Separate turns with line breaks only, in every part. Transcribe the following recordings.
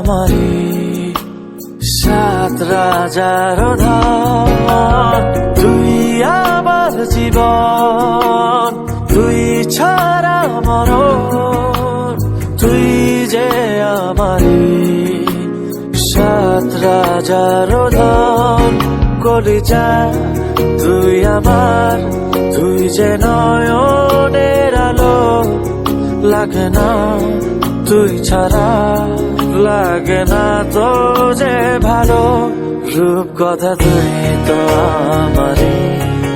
আমারি সাত রাজার ধন তুই আমার জীবন, তুই ছাড়া মরণ তুই যে আমারি, সাত রাজার ধন কলিজা, তুই আমার, তুই যে নয়নের আলো। লাগে না তুই ছাড়া। লাগে না তো যে ভালো রূপ কথা তুই তো আমার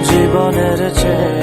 জীবনের চেয়ে